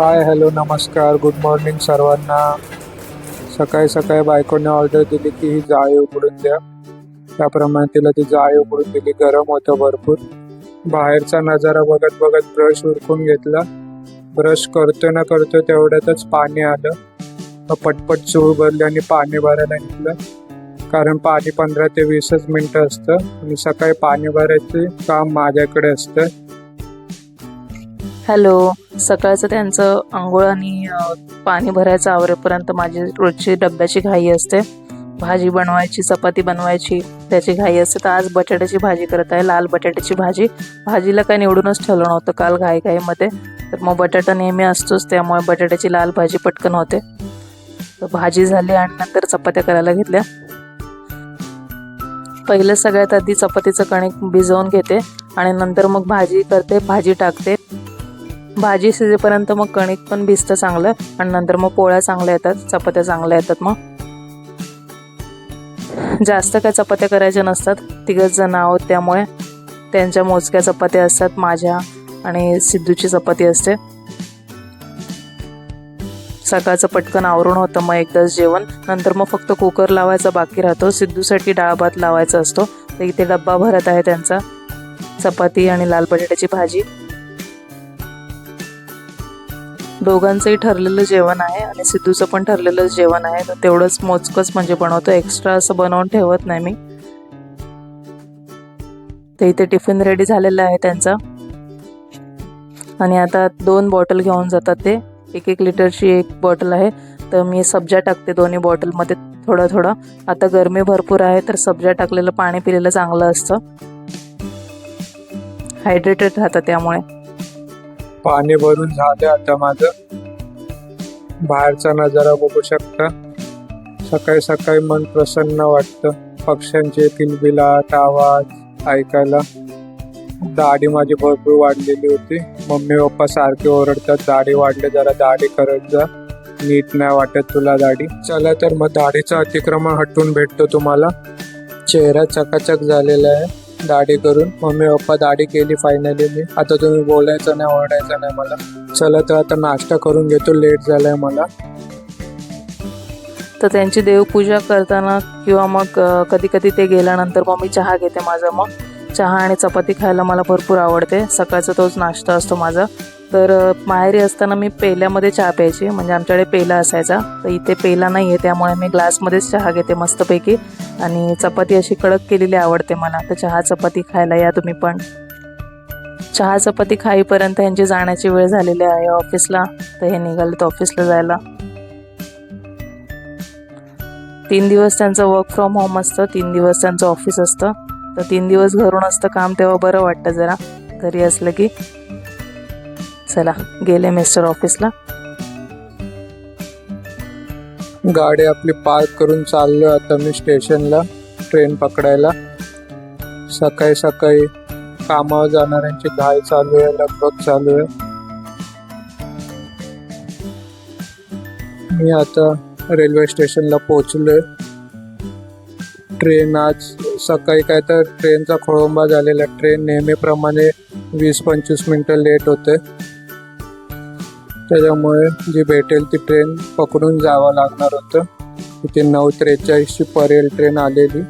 हाय hello नमस्कार good morning सर्वांना. सकाळी सकाळी बायकोने ऑर्डर दिली की ही जाळी उघडून द्या. त्याप्रमाणे तिला ती जाळी उघडून दिली गरम होतं भरपूर. बाहेरचा नजारा बघत बघत ब्रश उरकून घेतला. ब्रश करतो ना करतो तेवढ्यातच पाणी आलं. मग पटपट चूळ भरली आणि पाणी भरायला घेतलं कारण पाणी पंधरा ते वीसच मिनटं असतं आणि सकाळी पाणी भरायचे काम माझ्याकडे असतं. हॅलो. सकाळचं त्यांचं आंघोळ आणि पाणी भरायचं आवरेपर्यंत माझी रोजची डब्याची घाई असते. भाजी बनवायची चपाती बनवायची त्याची घाई असते. तर आज बटाट्याची भाजी करत आहे लाल बटाट्याची भाजी. भाजीला काय निवडूनच ठेवलं नव्हतं काल घाई घाईमध्ये तर मग बटाटा नेहमी असतोच त्यामुळे बटाट्याची लाल भाजी पटकन होते. तर भाजी झाली आणि नंतर चपात्या करायला घेतल्या. पहिलं सगळ्यात आधी चपातीचं कणिक भिजवून घेते आणि नंतर मग भाजी करते भाजी टाकते. भाजी शिजेपर्यंत मग कणिक पण भिजतं चांगलं आणि नंतर मग पोळ्या चांगल्या येतात चपात्या चांगल्या येतात मग. जास्त काय चपात्या करायच्या नसतात. तिघच जण आहोत त्यामुळे त्यांच्या मोजक्या चपात्या असतात माझ्या आणि सिद्धूची चपाती असते. सकाळचं पटकन आवरून होतं मग एकदाच जेवण. नंतर मग फक्त कुकर लावायचा बाकी राहतो. सिद्धूसाठी डाळ भात लावायचा असतो. तर इथे डब्बा भरत आहे त्यांचा. चपाती आणि लाल बटाट्याची भाजी. दोघांचंही ठरलेलं जेवण आहे आणि सिद्धूचं पण ठरलेलं जेवण आहे. तर तेवढंच मोजकंच म्हणजे बनवतो. एक्स्ट्रा असं बनवून ठेवत नाही मी. ते इथे टिफिन रेडी झालेला आहे त्यांचा. आणि आता दोन बॉटल घेऊन जातात ते. एक एक लिटरची एक बॉटल आहे. तर मी सब्जा टाकते दोन्ही बॉटलमध्ये थोडं थोडं. आता गरमी भरपूर आहे तर सब्जा टाकलेलं पाणी पिलेलं चांगलं असतं. हायड्रेटेड राहतं त्यामुळे. पाणी भरून झालं आता माझं. बाहेरचा नजारा बघू शकता. सकाळी सकाळी मन प्रसन्न वाटतं. पक्ष्यांचे किलबिलाट आवाज ऐकायला. दाढी माझी भरपूर वाढलेली होती. मम्मी पप्पा सारखे ओरडतात दाढी वाढले जरा दाढी करत जा. नीट नाही वाटत तुला दाढी. चला तर मग दाढीचं अतिक्रमण हटून भेटतो तुम्हाला. चेहरा चकाचक झालेला आहे. दाढी करून. मम्मी पप्पा दाढी केली फायनली मी. आता तुम्ही बोलायचं नाही ओरडायचं नाही मला. चला तर आता नाश्ता करून घेतो लेट झालाय मला. तर त्यांची देवपूजा करताना किंवा मग कधी कधी ते गेल्यानंतर मग मी चहा घेते माझा. मग चहा आणि चपाती खायला मला भरपूर आवडते. सकाळचा तोच नाश्ता असतो माझा. तर माहेरी असताना मी पेल्यामध्ये चहा प्यायची. म्हणजे आमच्याकडे पेला असायचा. तर इथे पेला नाही आहे त्यामुळे मी ग्लासमध्येच चहा घेते मस्तपैकी. आणि चपाती अशी कडक केलेली आवडते मला. तर चहा चपाती खायला या तुम्ही पण. चहा चपाती खाईपर्यंत यांची जाण्याची वेळ झालेली आहे ऑफिसला. तर हे निघालेत ऑफिसला जायला. तीन दिवस त्यांचं वर्क फ्रॉम होम असतं. तीन दिवस त्यांचं ऑफिस असतं. तर तीन दिवस घरून असतं काम तेव्हा बरं वाटतं जरा. घरी असलं की. चला गेले मिस्टर ऑफिसला. गाडी आपली पार्क करून चाललो आता मी स्टेशनला ट्रेन पकडायला. सकाळी सकाळी कामावर जाणाऱ्यांची घाई चालू आहे लगबग चालू आहे. मी आता रेल्वे स्टेशनला पोहोचलोय. ट्रेन आज सकाळी काय तर ट्रेनचा खोळंबा झालेला. ट्रेन नेहमीप्रमाणे वीस पंचवीस मिनटं लेट होते. त्याच्यामुळे जी भेटेल ती ट्रेन पकडून जावं लागणार होतं. तिथे नऊ त्रेचाळीसची परेल ट्रेन आलेली.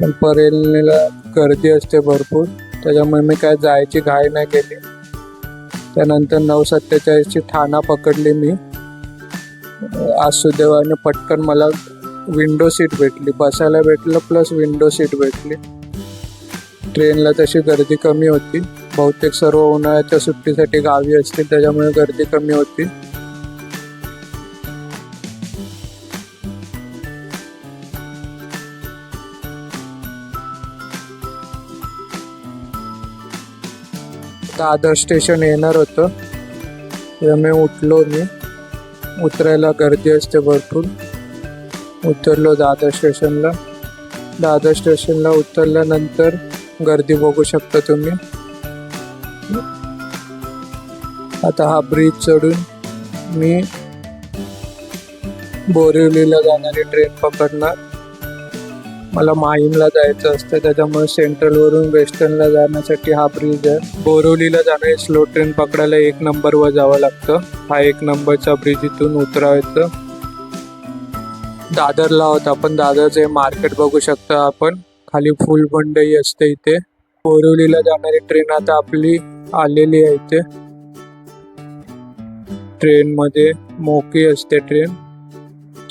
पण परेलला गर्दी असते भरपूर. त्याच्यामुळे मी काय जायची घाई नाही केली. त्यानंतर नऊ सत्तेचाळीसची ठाणा पकडली मी. आज सुदैवाने पटकन मला विंडो सीट भेटली. बसायला भेटलं प्लस विंडो सीट भेटली. ट्रेनला तशी गर्दी कमी होती. बहुतेक सर्व उन्हाळ्याच्या सुट्टीसाठी गावी असतील त्याच्यामुळे गर्दी कमी होती. दादर स्टेशन येणार होतं. त्यामुळे उठलो मी. उतरायला गर्दी असते भरपूर. उतरलो दादर स्टेशनला दादर स्टेशनला उतरल्यानंतर गर्दी बघू शकता तुम्ही. आता हा ब्रिज चढून मी बोरिवलीला जाणारी ट्रेन पकडणार. मला माहीमला जायचं असतं त्याच्यामुळे सेंट्रलवरून वेस्टर्नला जाण्यासाठी हा ब्रिज आहे. बोरिवलीला जाणारी स्लो ट्रेन पकडायला एक नंबरवर जावं लागतं. हा एक नंबरचा ब्रिज इथून उतरायचं. दादरला आहोत आपण. दादरचे मार्केट बघू शकता आपण. खाली फुल मंडई असते इथे. बोरिवलीला जाणारी ट्रेन आता आपली आलेली आहे इथे. ट्रेनमध्ये मोकी असते ट्रेन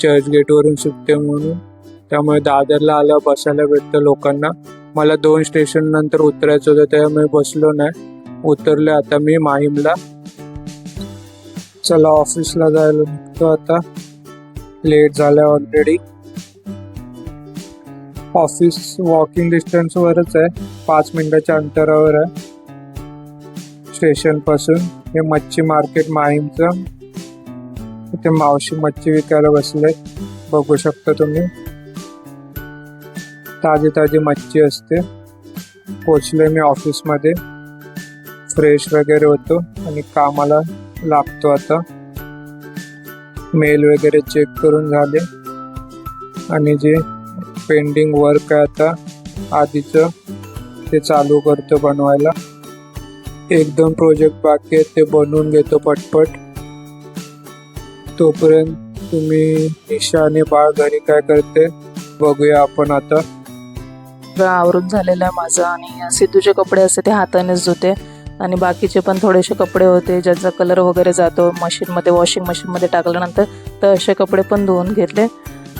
चर्च गेट वरून सुटते म्हणून. त्यामुळे दादरला आलं बसायला भेटतं लोकांना. मला दोन स्टेशन नंतर उतरायचं होतं त्यामुळे बसलो नाही. उतरले आता मी माहीमला. चला ऑफिसला जायला निघतो आता. लेट झालं ऑलरेडी ऑफिस वॉकिंग डिस्टन्सवरच आहे. पाच मिनिटाच्या अंतरावर आहे. स्टेशनपासून हे मच्छी मार्केट माहीमचं. इथे मावशी मच्छी विकायला बसले बघू शकता तुम्ही. ताजी ताजी मच्छी असते. पोचले मी ऑफिसमध्ये फ्रेश वगैरे होतो आणि कामाला लागतो आता. मेल वगैरे चेक करून झाले. आणि जे पेंडिंग वर्क आहे आता. आधीचं ते चालू करतो बनवायला. एक दोन प्रोजेक्ट बाकी आहेत ते बनवून घेतो पटपट. तोपर्यंत तुम्ही ईशा आणि बाळ घरी काय करते बघूया आपण आता. आवरून झालेला आहे माझं आणि सिद्धूचे कपडे असे ते हातानेच धुते. आणि बाकीचे पण थोडेसे कपडे होते ज्याचा कलर वगैरे जातो मशीनमध्ये वॉशिंग मशीनमध्ये टाकल्यानंतर तर असे कपडे पण धुवून घेतले.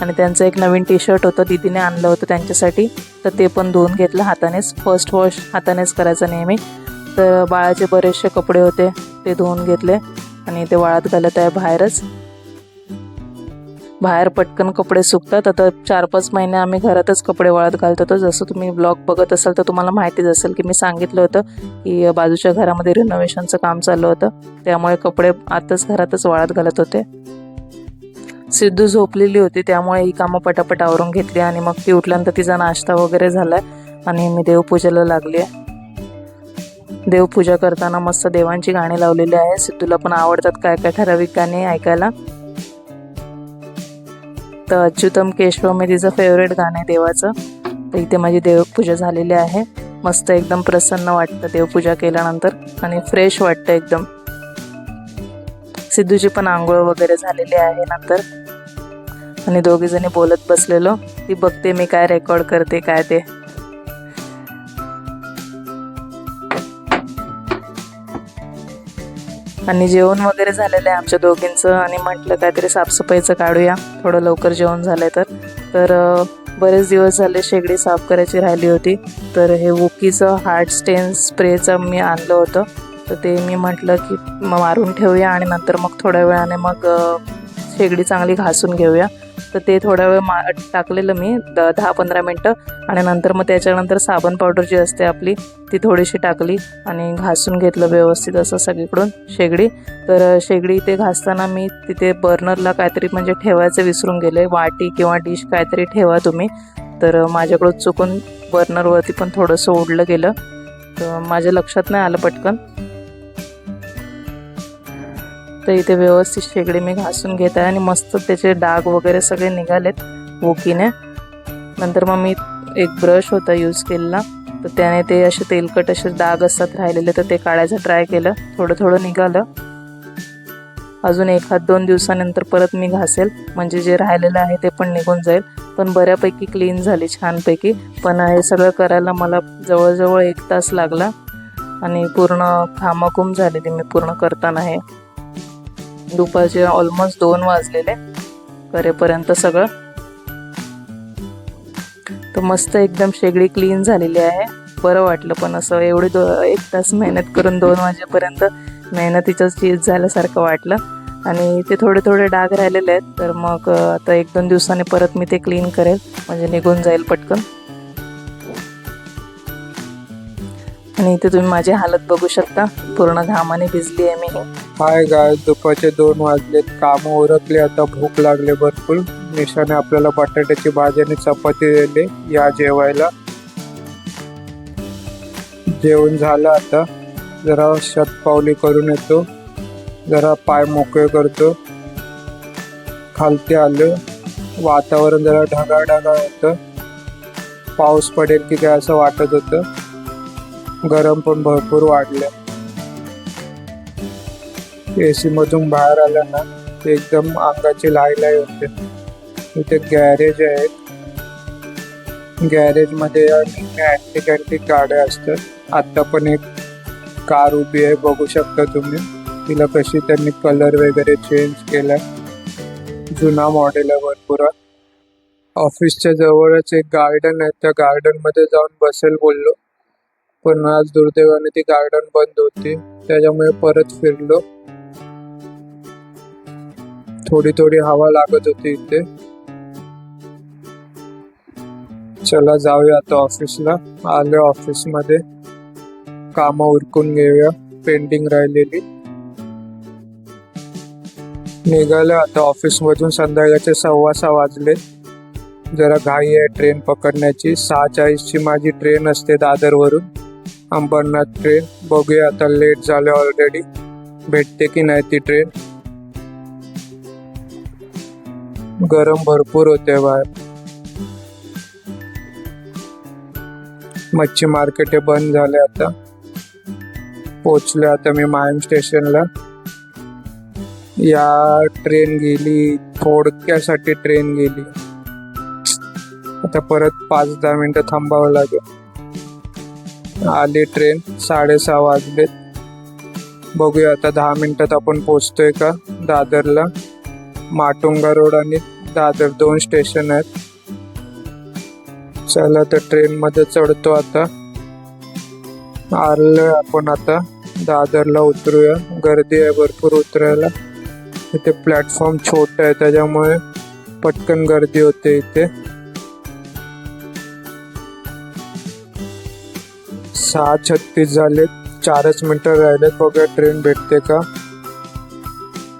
आणि त्यांचं एक नवीन टी शर्ट होतं दीदीने आणलं होतं त्यांच्यासाठी. तर ते पण धुवून घेतलं हातानेच. फर्स्ट वॉश हातानेच करायचं नेहमी. तर बाळाचे बरेचसे कपडे होते ते धुवून घेतले. आणि ते वाळत घालत आहे बाहेरच. बाहेर पटकन कपडे सुकतात. आता चार पाच महिने आम्ही घरातच कपडे वाळत घालत होतो. जसं तुम्ही ब्लॉग बघत असाल तर तुम्हाला माहितीच असेल की मी सांगितलं होतं की बाजूच्या घरामध्ये रिनोव्हेशनचं काम चाललं होतं. त्यामुळे कपडे आताच घरातच वाळत घालत होते. सिद्धू झोपलेली होती त्यामुळे ही कामं पटापट आवरून घेतली आणि मग ती उठल्यानंतर तिचा नाश्ता वगैरे झालाय आणि मी देवपूजेला लागली आहे. देवपूजा करताना मस्त देवांची गाणी लावलेली आहे. सिद्धूला पण आवडतात काय काय ठराविक गाणी ऐकायला. तर अच्युतम केशव हे तिचं फेवरेट गाणं आहे देवाचं. तर इथे माझी देवपूजा झालेली आहे. मस्त एकदम प्रसन्न वाटतं देवपूजा केल्यानंतर आणि फ्रेश वाटतं एकदम. सिद्धूची पण आंघोळ वगैरे झालेली आहे नंतर. आणि दोघीजणी बोलत बसलेलो. ती बघते मी काय रेकॉर्ड करते काय ते. आणि जेवण वगैरे झालेलं आहे आमच्या दोघींचं. आणि म्हटलं काहीतरी साफसफाईचं काढूया. थोडं लवकर जेवण झालंय तर. तर बरेच दिवस झाले शेगडी साफ करायची राहिली होती. तर हे वुकीचं हार्ट स्टेन स्प्रेचं मी आणलं होतं. तर ते मी म्हटलं की मग मारून ठेवूया आणि नंतर मग थोड्या वेळाने मग शेगडी चांगली घासून घेऊया. तर ते थोडा वेळ मा टाकलेलं मी द दहा पंधरा मिनटं. आणि नंतर मग त्याच्यानंतर साबण पावडर जी असते आपली ती थोडीशी टाकली आणि घासून घेतलं व्यवस्थित असं सगळीकडून शेगडी. तर शेगडी ते घासताना मी तिथे बर्नरला काहीतरी म्हणजे ठेवायचं विसरून गेले. वाटी किंवा डिश काहीतरी ठेवा तुम्ही. तर माझ्याकडून चुकून बर्नरवरती पण थोडंसं ओढलं गेलं. तर माझ्या लक्षात नाही आलं पटकन. तर इथे व्यवस्थित शेगडी मी घासून घेत आहे आणि मस्त त्याचे डाग वगैरे सगळे निघालेत वोकीने नंतर मग मी एक ब्रश होता यूज केलेला. तर त्याने ते असे तेलकट असे डाग असतात राहिलेले तर ते काढायचं ट्राय केलं. थोडं थोडं निघालं. अजून एखाद दोन दिवसानंतर परत मी घासेल. म्हणजे जे राहिलेलं आहे ते पण निघून जाईल. पण बऱ्यापैकी क्लीन झाली छानपैकी. पण हे सगळं करायला मला जवळजवळ एक तास लागला. आणि पूर्ण खामाखूम झालेली मी पूर्ण करताना हे. दुपारचे ऑलमोस्ट दोन वाजलेले. करेपर्यंत सगळं. तर मस्त एकदम शेगडी क्लीन झालेली आहे. बरं वाटलं पण असं एवढी दो एक तास मेहनत करून दोन वाजेपर्यंत मेहनतीचंच चीज झाल्यासारखं वाटलं. आणि ते थोडे थोडे डाग राहिलेले आहेत. तर मग आता एक दोन दिवसांनी परत मी ते क्लीन करेल. म्हणजे निघून जाईल पटकन. आणि इथे तुम्ही माझी हालत बघू शकता. पूर्ण घामाने भिजली आहे मी हाय गाय दुपारचे दोन वाजलेत. कामं ओरकले आता भूक लागले भरपूर. निशाने आपल्याला बटाट्याची भाजी आणि चपाती दिली या जेवायला. जेवण झालं आता. जरा शतपावली करून येतो. जरा पाय मोकळे करतो. खालती आलो. वातावरण जरा ढगाळ ढगाळ होतं. पाऊस पडेल की काय असं वाटत होतं. गरम पण भरपूर वाढलं. एसी मधून बाहेर आलं ना ते एकदम अंगाची लाई लाई होते. इथे गॅरेज आहे. गॅरेजमध्ये अँटिक अँटिक गाड्या असतात. आता पण एक कार उभी आहे बघू शकता तुम्ही. तिला कशी त्यांनी कलर वगैरे चेंज केला जुना मॉडेल आहे भरपूर. ऑफिसच्या जवळच एक गार्डन आहे. त्या गार्डनमध्ये जाऊन बसेल बोललो. पण आज दुर्दैवाने ती गार्डन बंद होती. त्याच्यामुळे परत फिरलो. थोडी थोडी हवा लागत होती इथे. चला जाऊया आता ऑफिसला आलो ऑफिसमध्ये काम उरकून घेऊया. पेंडिंग राहिलेली. निघालं आता ऑफिसमधून संध्याकाळचे सव्वा सहा वाजले. जरा घाई आहे ट्रेन पकडण्याची. सहा चाळीसची माझी ट्रेन असते दादरवरून. अंबरनाथ ट्रेन बघूया आता लेट झाले ऑलरेडी भेटते की नाही ती ट्रेन गरम भरपूर होते बाहेर. मच्छी मार्केट हे बंद झाले आता. पोचले आता मी मायम स्टेशनला या ट्रेन गेली थोडक्यासाठी ट्रेन गेली. आता परत पाच दहा मिनटं थांबावं लागेल. आली ट्रेन साडेसहा वाजले. बघूया आता दहा मिनटात आपण पोचतोय का? दादरला. माटुंगा रोड आणि दादर दोन स्टेशन आहेत. चला तर ट्रेन मध्ये चढतो आता. आलोय आपण आता. दादरला उतरूया. गर्दी आहे भरपूर उतरायला. इथे प्लॅटफॉर्म छोटा आहे त्याच्यामुळे पटकन गर्दी होते इथे. सहा छत्तीस झाले. चारच मिनटं राहिलेत बघा ट्रेन भेटते का?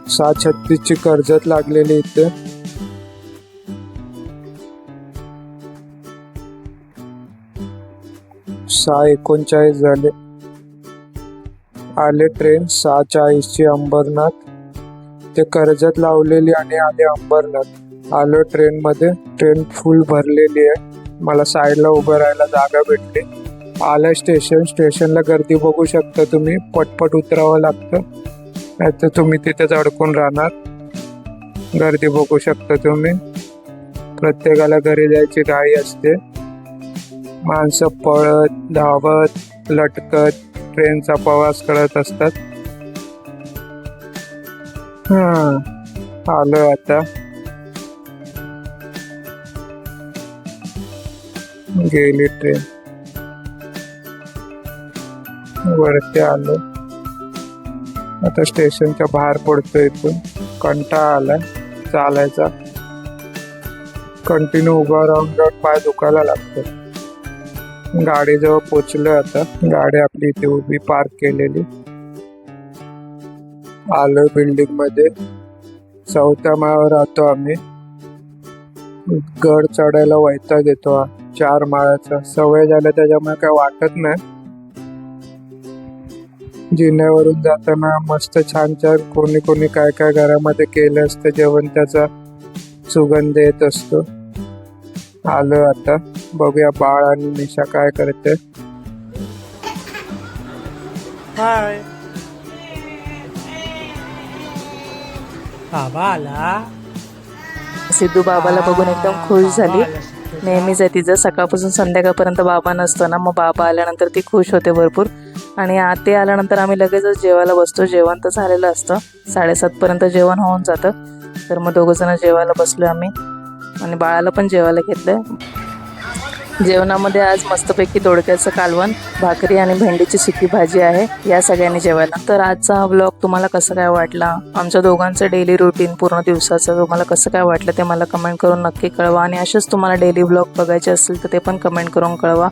सहा छत्तीसची कर्जत लागलेली इथे. सहा एकोणचाळीस झाले. आले ट्रेन सहा चाळीसची अंबरनाथ. ते कर्जत लावलेली आणि आले अंबरनाथ. आलो ट्रेनमध्ये ट्रेन फुल भरलेली आहे. मला साईडला उभं राहायला जागा भेटली. आलं स्टेशन स्टेशनला गर्दी बघू शकता तुम्ही. पटपट उतरावं लागतं. नाहीतर तुम्ही तिथेच अडकून राहणार. गर्दी बघू शकता तुम्ही. प्रत्येकाला घरी जायची घाई असते. माणसं पळत धावत लटकत ट्रेनचा प्रवास करत असतात. हां आलोय आता. गेली ट्रेन वरती आलो. आता स्टेशनच्या बाहेर पडतो इथून. कंटाळा आलाय. चालायचा. कंटिन्यू उभा राहून राहून पाय दुखायला लागतो गाडीजवळ पोचलो आता गाडी आपली इथे उभी पार्क केलेली. आलोय बिल्डिंगमध्ये. चौथ्या माळावर राहतो आम्ही. गड चढायला वैताग येतो चार माळाचा सवय झाल्या त्याच्यामुळे काय वाटत नाही. जिन्यावरून जाताना मस्त छान छान कोणी कोणी काय काय घरामध्ये केलं असतं जेवण त्याचा सुगंध येत असतो. आलो आता. बघूया बाळ आणि निशा काय करते. हाय. बाबा आला. सिद्धू बाबाला बघून एकदम खुश झाली. नेहमीच आहे तिचं. सकाळपासून संध्याकाळपर्यंत बाबा नसतो ना मग बाबा आल्यानंतर ती खुश होते भरपूर. आणि आ- ते आल्यानंतर आम्ही लगेचच जेवायला बसतो. जेवण तर झालेलं असतं. साडेसातपर्यंत जेवण होऊन जातं. तर मग दोघंजणं जेवायला बसलो आम्ही. आणि बाळाला पण जेवायला घेतलं जेवणामध्ये आज मस्तपैकी दोडक्याचं कालवण भाकरी आणि भेंडीची सुकी भाजी आहे. या सगळ्यांनी जेवायला. तर आजचा हा ब्लॉग तुम्हाला कसं काय वाटला? आमच्या दोघांचं डेली रुटीन पूर्ण दिवसाचं तुम्हाला कसं काय वाटलं ते मला कमेंट करून नक्की कळवा. आणि असेच तुम्हाला डेली ब्लॉग बघायचे असेल तर ते पण कमेंट करून कळवा.